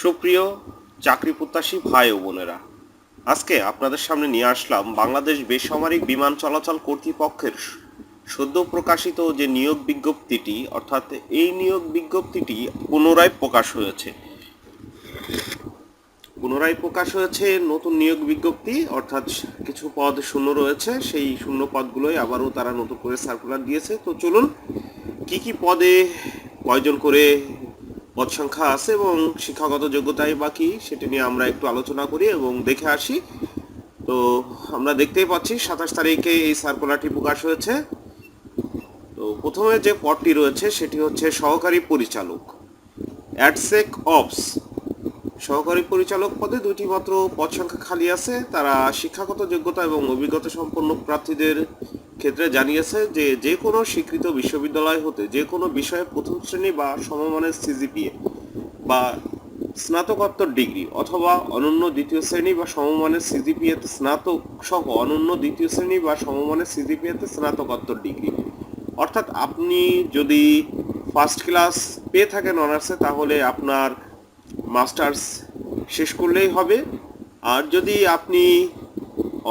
সুপ্রিয় চাকরি প্রত্যাশী ভাই ও বোনেরা, আজকে আপনাদের সামনে নিয়ে আসলাম বাংলাদেশ বেসামরিক বিমান চলাচল কর্তৃপক্ষের সদ্য প্রকাশিত যে নিয়োগ বিজ্ঞপ্তিটি, অর্থাৎ এই নিয়োগ বিজ্ঞপ্তিটি পুনরায় প্রকাশ হয়েছে। পুনরায় প্রকাশ হয়েছে নতুন নিয়োগ বিজ্ঞপ্তি, অর্থাৎ কিছু পদ শূন্য রয়েছে, সেই শূন্য পদগুলোই আবারও তারা নতুন করে সার্কুলার দিয়েছে। তো চলুন, কি কি পদে কয়জন করে পদ সংখ্যা আছে এবং শিক্ষাগত যোগ্যতাই বাকি, সেটি নিয়ে আমরা একটু আলোচনা করি এবং দেখে আসি। তো আমরা দেখতেই পাচ্ছি, সাতাশ তারিখে এই সার্কুলারটি প্রকাশ হয়েছে। তো প্রথমে যে পদটি রয়েছে, সেটি হচ্ছে সহকারী পরিচালক, অ্যাডসেক অপস সহকারী পরিচালক পদে দুইটি মাত্র পদ সংখ্যা খালি আছে। তারা শিক্ষাগত যোগ্যতা এবং অভিজ্ঞতা সম্পন্ন প্রার্থীদের ক্ষেত্রে জানিয়েছে যে যে কোনো স্বীকৃত বিশ্ববিদ্যালয় হতে যে কোনো বিষয়ে প্রথম শ্রেণি বা সমমানের সিজিপিএ বা স্নাতকোত্তর ডিগ্রি অথবা অনন্য দ্বিতীয় শ্রেণি বা সমমানের সিজিপিএতে স্নাতক সহ অনন্য দ্বিতীয় শ্রেণি বা সমমানের সিজিপিএতে স্নাতকোত্তর ডিগ্রি। অর্থাৎ আপনি যদি ফার্স্ট ক্লাস পেয়ে থাকেন অনার্সে তাহলে আপনার মাস্টার্স শেষ করলেই হবে। আর যদি আপনি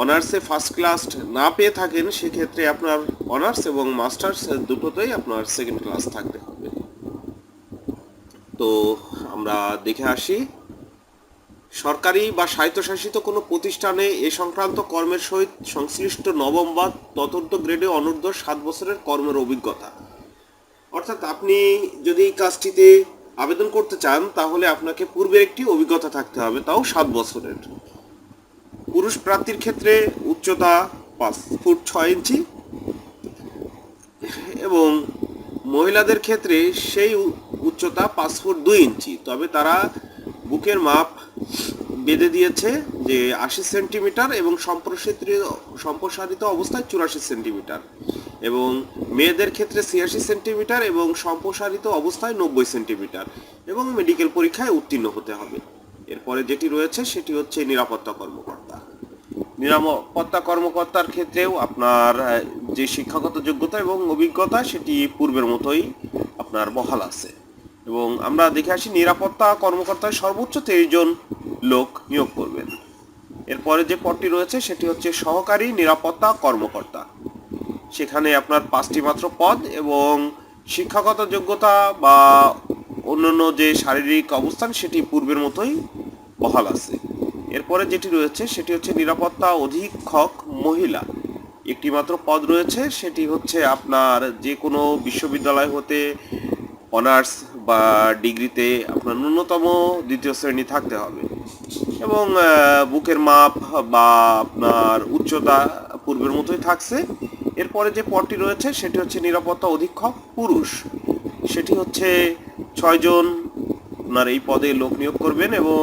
অনার্সে ফার্স্ট ক্লাস না পেয়ে থাকেন, সেক্ষেত্রে আপনার অনার্স এবং মাস্টার্স দুটোতেই আপনার সেকেন্ড ক্লাস থাকতে হবে। তো আমরা দেখে আসি, সরকারি বা স্বায়ত্তশাসিত কোনো প্রতিষ্ঠানে এ সংক্রান্ত কর্মের সহিত সংশ্লিষ্ট নবম বা তদন্ত গ্রেডে অনূর্ধ্ব সাত বছরের কর্মের অভিজ্ঞতা। অর্থাৎ আপনি যদি এই কাজটিতে আবেদন করতে চান, তাহলে আপনাকে পূর্বের একটি অভিজ্ঞতা থাকতে হবে, তাও সাত বছরের। পুরুষ প্রার্থীর ক্ষেত্রে উচ্চতা পাঁচ ফুট ছয় ইঞ্চি এবং মহিলাদের ক্ষেত্রে সেই উচ্চতা পাঁচ ফুট দুই ইঞ্চি। তবে তারা বুকের মাপ বেঁধে দিয়েছে যে আশি সেন্টিমিটার এবং সম্প্রসারিত সম্প্রসারিত অবস্থায় চুরাশি সেন্টিমিটার এবং মেয়েদের ক্ষেত্রে ছিয়াশি সেন্টিমিটার এবং সম্প্রসারিত অবস্থায় নব্বই সেন্টিমিটার এবং মেডিকেল পরীক্ষায় উত্তীর্ণ হতে হবে। এরপরে যেটি রয়েছে সেটি হচ্ছে নিরাপত্তা কর্মকর্তা। নিরাপত্তা কর্মকর্তার ক্ষেত্রেও আপনার যে শিক্ষাগত যোগ্যতা এবং অভিজ্ঞতা সেটি পূর্বের মতোই আপনার বহাল আছে। এবং আমরা দেখে আসি নিরাপত্তা কর্মকর্তায় সর্বোচ্চ তেইশ জন লোক নিয়োগ করবেন। এরপরে যে পদটি রয়েছে সেটি হচ্ছে সহকারী নিরাপত্তা কর্মকর্তা। সেখানে আপনার পাঁচটি মাত্র পদ এবং শিক্ষাগত যোগ্যতা বা অন্যান্য যে শারীরিক অবস্থান সেটি পূর্বের মতোই বহাল আছে। এরপরে যেটি রয়েছে, সেটি হচ্ছে নিরাপত্তা অধীক্ষক মহিলা। একটি মাত্র পদ রয়েছে, সেটি হচ্ছে আপনার যে কোনো বিশ্ববিদ্যালয় হতে অনার্স বা ডিগ্রিতে আপনার ন্যূনতম দ্বিতীয় শ্রেণি থাকতে হবে। এবং বুকের মাপ বা আপনার উচ্চতা পূর্বের মতোই থাকছে। এরপরে যে পদটি রয়েছে, সেটি হচ্ছে নিরাপত্তা অধীক্ষক পুরুষ। সেটি হচ্ছে ছয়জন আপনার এই পদে লোক নিয়োগ করবেন এবং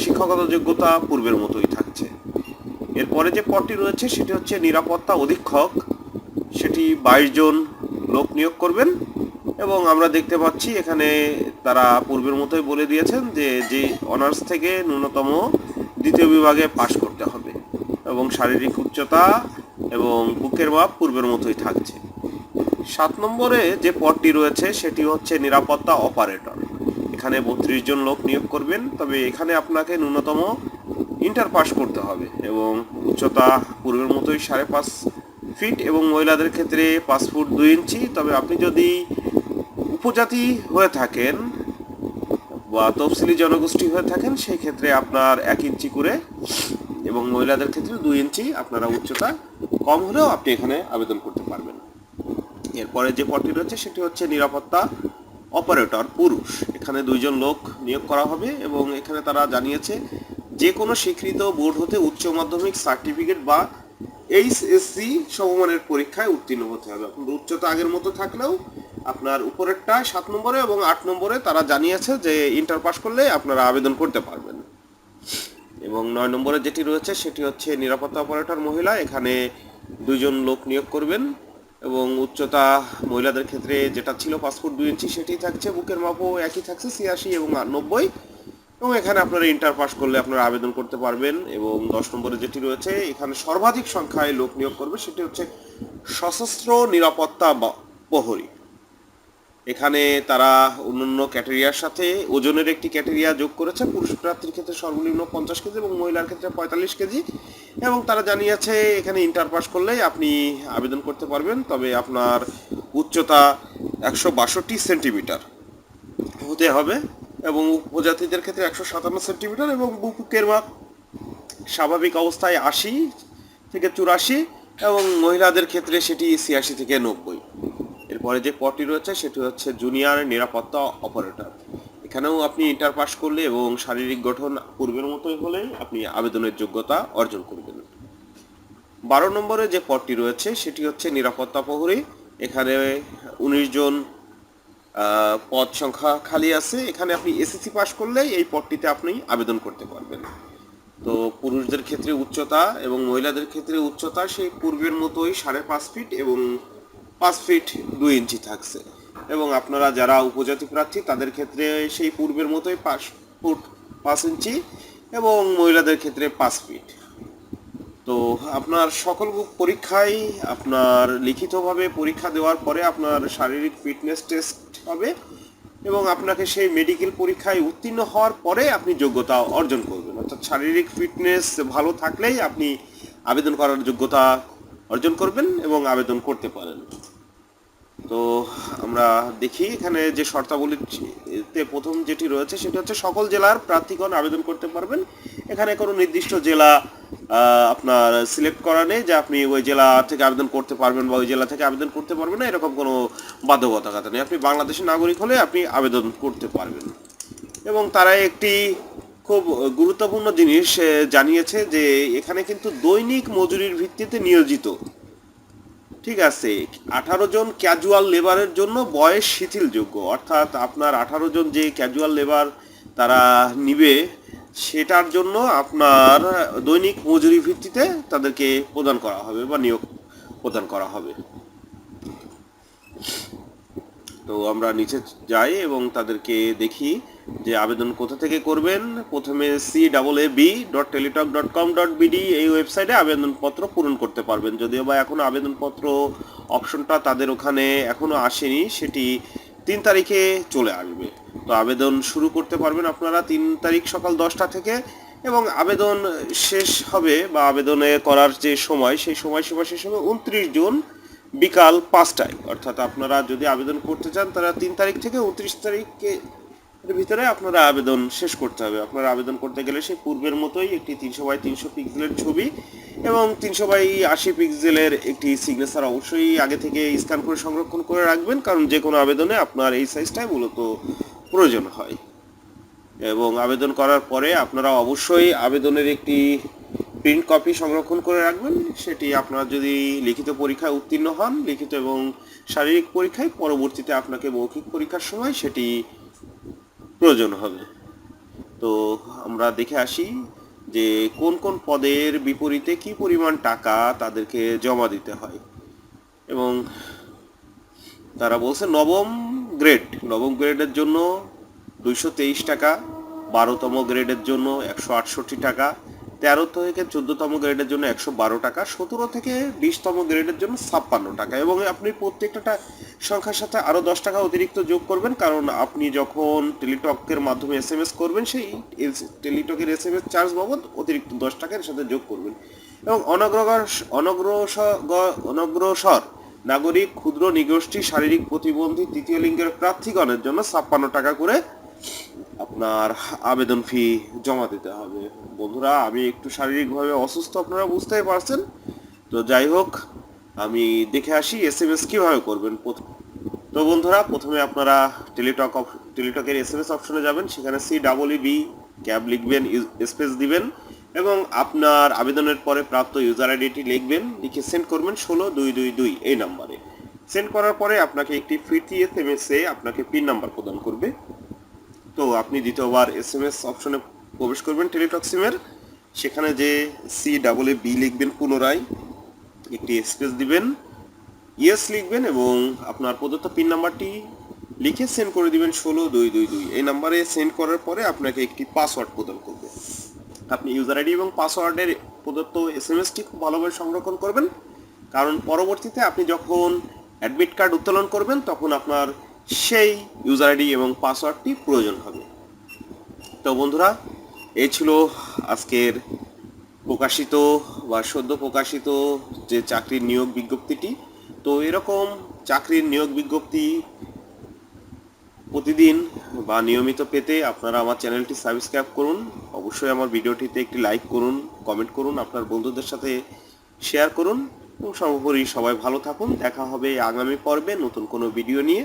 শিক্ষাগত যোগ্যতা পূর্বের মতোই থাকছে। এরপরে যে পদটি রয়েছে, সেটি হচ্ছে নিরাপত্তা অধীক্ষক। সেটি বাইশ জন লোক নিয়োগ করবেন এবং আমরা দেখতে পাচ্ছি, এখানে তারা পূর্বের মতোই বলে দিয়েছেন যে যে অনার্স থেকে ন্যূনতম দ্বিতীয় বিভাগে পাশ করতে হবে এবং শারীরিক উচ্চতা এবং বুকের মাপ পূর্বের মতোই থাকছে। সাত নম্বরে যে পদটি রয়েছে, সেটি হচ্ছে নিরাপত্তা অপারেটর। এখানে বত্রিশ জন লোক নিয়োগ করবেন, তবে এখানে আপনাকে ন্যূনতম ইন্টার পাস করতে হবে এবং উচ্চতা পূর্বের মতোই সাড়ে পাঁচ ফিট এবং মহিলাদের ক্ষেত্রে পাঁচ ফুট দুই ইঞ্চি। তবে আপনি যদি উপজাতি হয়ে থাকেন বা তফসিলি জনগোষ্ঠী হয়ে থাকেন সেই ক্ষেত্রে আপনার এক ইঞ্চি করে এবং মহিলাদের ক্ষেত্রে দুই ইঞ্চি আপনারা উচ্চতা কম হলেও আপনি এখানে আবেদন করতে পারবেন। এরপরে যে পদটি রয়েছে, সেটি হচ্ছে নিরাপত্তা অপারেটর, পুরুষ। এখানে দুইজন লোক নিয়োগ করা হবে এবং এখানে তারা জানিয়েছে যে কোনো স্বীকৃত বোর্ড হতে উচ্চ মাধ্যমিক সার্টিফিকেট বা এইচএসসি সমমানের পরীক্ষায় উত্তীর্ণ হতে হবে। আপনার উচ্চতা আগের মতো থাকলেও আপনার উপরেরটা সাত নম্বরে এবং আট নম্বরে তারা জানিয়েছে যে ইন্টার পাস করলে আপনারা আবেদন করতে পারবেন। এবং নয় নম্বরে যেটি রয়েছে সেটি হচ্ছে নিরাপত্তা অপারেটর মহিলা। এখানে দুইজন লোক নিয়োগ করবেন। এবং উচ্চতা মহিলাদের ক্ষেত্রে যেটা ছিল পাঁচ ফুট দুই ইঞ্চি সেটি থাকছে। বুকের মাপও একই থাকছে, ছিয়াশি এবং নব্বই। এবং এখানে আপনারা ইন্টার পাস করলে আপনারা আবেদন করতে পারবেন এবং দশ নম্বরে যেটি রয়েছে, এখানে সর্বাধিক সংখ্যায় লোক নিয়োগ করবে, সেটি হচ্ছে সশস্ত্র নিরাপত্তা বা- প্রহরী। এখানে তারা অন্যান্য ক্যাটেরিয়ার সাথে ওজনের একটি ক্যাটেরিয়া যোগ করেছে। পুরুষ প্রার্থীর ক্ষেত্রে সর্বনিম্ন পঞ্চাশ কেজি এবং মহিলার ক্ষেত্রে পঁয়তাল্লিশ কেজি। এবং তারা জানিয়েছে, এখানে ইন্টার পাস করলেই আপনি আবেদন করতে পারবেন। তবে আপনার উচ্চতা একশো বাষট্টি সেন্টিমিটার হতে হবে এবং উপজাতিদের ক্ষেত্রে একশো সাতান্ন সেন্টিমিটার এবং বুকের মাপ স্বাভাবিক অবস্থায় আশি থেকে চুরাশি এবং মহিলাদের ক্ষেত্রে সেটি ছিয়াশি থেকে নব্বই। এরপরে যে পদটি রয়েছে সেটি হচ্ছে জুনিয়র নিরাপত্তা অপারেটর এখানেও আপনি ইন্টার পাস করলে এবং শারীরিক গঠন পূর্বের মতোই হলে আপনি আবেদনের যোগ্যতা অর্জন করবেন। বারো নম্বরে যে পদটি রয়েছে সেটি হচ্ছে নিরাপত্তা প্রহরী। এখানে উনিশ জন পদ সংখ্যা খালি আছে। এখানে আপনি এসএসসি পাস করলেই এই পদটিতে আপনি আবেদন করতে পারবেন। তো পুরুষদের ক্ষেত্রে উচ্চতা এবং মহিলাদের ক্ষেত্রে উচ্চতা সেই পূর্বের মতোই সাড়ে পাঁচ ফিট এবং পাঁচ ফিট দুই ইঞ্চি থাকছে। এবং আপনারা যারা উপজাতি প্রার্থী, তাদের ক্ষেত্রে সেই পূর্বের মতোই পাঁচ ফুট পাঁচ ইঞ্চি এবং মহিলাদের ক্ষেত্রে পাঁচ ফিট তো আপনার সকল পরীক্ষায় আপনার লিখিতভাবে পরীক্ষা দেওয়ার পরে আপনার শারীরিক ফিটনেস টেস্ট হবে এবং আপনাকে সেই মেডিকেল পরীক্ষায় উত্তীর্ণ হওয়ার পরে আপনি যোগ্যতা অর্জন করবেন। অর্থাৎ শারীরিক ফিটনেস ভালো থাকলেই আপনি আবেদন করার যোগ্যতা অর্জন করবেন এবং আবেদন করতে পারেন। তো আমরা দেখি এখানে যে শর্তাবলীতে প্রথম যেটি রয়েছে সেটি হচ্ছে সকল জেলার প্রার্থীগণ আবেদন করতে পারবেন। এখানে কোনো নির্দিষ্ট জেলা আপনার সিলেক্ট করা নেই যে আপনি ওই জেলা থেকে আবেদন করতে পারবেন বা ওই জেলা থেকে আবেদন করতে পারবেন না, এরকম কোনো বাধ্যবাধকতা নেই। আপনি বাংলাদেশের নাগরিক হলে আপনি আবেদন করতে পারবেন। এবং তারা একটি খুব গুরুত্বপূর্ণ জিনিস জানিয়েছে যে এখানে কিন্তু দৈনিক মজুরির ভিত্তিতে নিয়োজিত ঠিক আছে, আঠারো জন ক্যাজুয়াল লেবারের জন্য বয়স শিথিলযোগ্য। অর্থাৎ আপনার আঠারো জন যে ক্যাজুয়াল লেবার তারা নিবে, সেটার জন্য আপনার দৈনিক মজুরি ভিত্তিতে তাদেরকে প্রদান করা হবে বা নিয়োগ প্রদান করা হবে। তো আমরা নিচে যাই এবং তাদেরকে দেখি যে আবেদন কোথা থেকে করবেন? প্রথমে C double A B dot Teletalk dot com dot BD এই ওয়েবসাইটে আবেদনপত্র পূরণ করতে পারবেন। যদিও বা এখনও আবেদনপত্র অপশনটা তাদের ওখানে এখনও আসেনি, সেটি তিন তারিখে চলে আসবে। তো আবেদন শুরু করতে পারবেন আপনারা তিন তারিখ সকাল দশটা থেকে এবং আবেদন শেষ হবে বা আবেদনে করার যে সময়, সেই সময়সীমা শেষ হবে উনত্রিশ জুন বিকাল পাঁচটায়। অর্থাৎ আপনারা যদি আবেদন করতে চান, তারা তিন তারিখ থেকে উনত্রিশ তারিখে এর ভিতরে আপনারা আবেদন শেষ করতে হবে। আপনারা আবেদন করতে গেলে সেই পূর্বের মতোই একটি তিনশো বাই তিনশো পিক্সেলের ছবি এবং তিনশো বাই আশি পিক্সেলের একটি সিগনেচার অবশ্যই আগে থেকে স্ক্যান করে সংরক্ষণ করে রাখবেন, কারণ যে কোনো আবেদনে আপনার এই সাইজটাই মূলত প্রয়োজন হয়। এবং আবেদন করার পরে আপনারা অবশ্যই আবেদনের একটি প্রিন্ট কপি সংরক্ষণ করে রাখবেন। সেটি আপনারা যদি লিখিত পরীক্ষায় উত্তীর্ণ হন, লিখিত এবং শারীরিক পরীক্ষায় পরবর্তীতে আপনাকে মৌখিক পরীক্ষার সময় সেটি প্রয়োজন হবে। তো আমরা দেখে আসি যে কোন কোন পদের বিপরীতে কি পরিমাণ টাকা তাদেরকে জমা দিতে হয়। এবং তারা বলছে নবম গ্রেড। নবম গ্রেডের জন্য দুইশো তেইশ টাকা, বারোতম গ্রেডের জন্য একশো আটষট্টি টাকা তেরো থেকে চোদ্দতম গ্রেডের জন্য একশো বারো টাকা, সতেরো থেকে বিশতম গ্রেডের জন্য ছাপ্পান্ন টাকা এবং আপনি প্রত্যেকটা সংখ্যার সাথে আরও দশ টাকা অতিরিক্ত যোগ করবেন কারণ আপনি যখন টেলিটকের মাধ্যমে এস এম এস করবেন, সেই টেলিটকের এস এম এস চার্জ বাবদ অতিরিক্ত দশ টাকার সাথে যোগ করবেন। এবং অনগ্রগর অনগ্রসর অনগ্রসর নাগরিক, ক্ষুদ্র, নিগোষ্ঠী, শারীরিক প্রতিবন্ধী, তৃতীয় লিঙ্গের প্রার্থীগণের জন্য ছাপ্পান্ন টাকা করে আপনার আবেদন ফি জমা দিতে হবে। বন্ধুরা, আমি একটু শারীরিকভাবে অসুস্থ, আপনারা বুঝতেই পারছেন। তো যাই হোক, আমি দেখে আসি এস এম এস কীভাবে করবেন। তো বন্ধুরা, প্রথমে আপনারা টেলিটক টেলিটকের এস এম এস অপশনে যাবেন। সেখানে সি ডাবল বি ক্যাব লিখবেন স্পেস দিবেন এবং আপনার আবেদনের পরে প্রাপ্ত ইউজার আইডিটি লিখবেন, লিখে সেন্ড করবেন ষোলো দুই দুই দুই এই নাম্বারে। সেন্ড করার পরে আপনাকে একটি ফিরতি এস এম এস আপনাকে পিন নাম্বার প্রদান করবে। তো আপনি দ্বিতীয়বার এস এম এস অপশনে প্রবেশ করবেন টেলিটক সিমের সেখানে যে সি ডাবল এ বি লিখবেন পুনরায়, একটি স্পেস দিবেন ইয়েস লিখবেন এবং আপনার প্রদত্ত পিন নাম্বারটি লিখে সেন্ড করে দিবেন ষোলো দুই দুই দুই। এই নাম্বারে সেন্ড করার পরে আপনাকে একটি পাসওয়ার্ড প্রদান করবে। আপনি ইউজার আইডি এবং পাসওয়ার্ডের প্রদত্ত এস এম এসটি খুব ভালোভাবে সংরক্ষণ করবেন। কারণ পরবর্তীতে আপনি যখন অ্যাডমিট কার্ড উত্তোলন করবেন, তখন আপনার সেই ইউজার আইডি এবং পাসওয়ার্ডটি প্রয়োজন হবে। তো বন্ধুরা এই ছিল আজকের প্রকাশিত বা সদ্য প্রকাশিত যে চাকরির নিয়োগ বিজ্ঞপ্তিটি। তো এরকম চাকরির নিয়োগ বিজ্ঞপ্তি প্রতিদিন বা নিয়মিত পেতে আপনারা আমার চ্যানেলটি সাবস্ক্রাইব করুন। অবশ্যই আমার ভিডিওটিতে একটি লাইক করুন কমেন্ট করুন, আপনার বন্ধুদের সাথে শেয়ার করুন। এবং সর্বোপরি সবাই ভালো থাকুন। দেখা হবে আগামী পর্বে নতুন কোনো ভিডিও নিয়ে।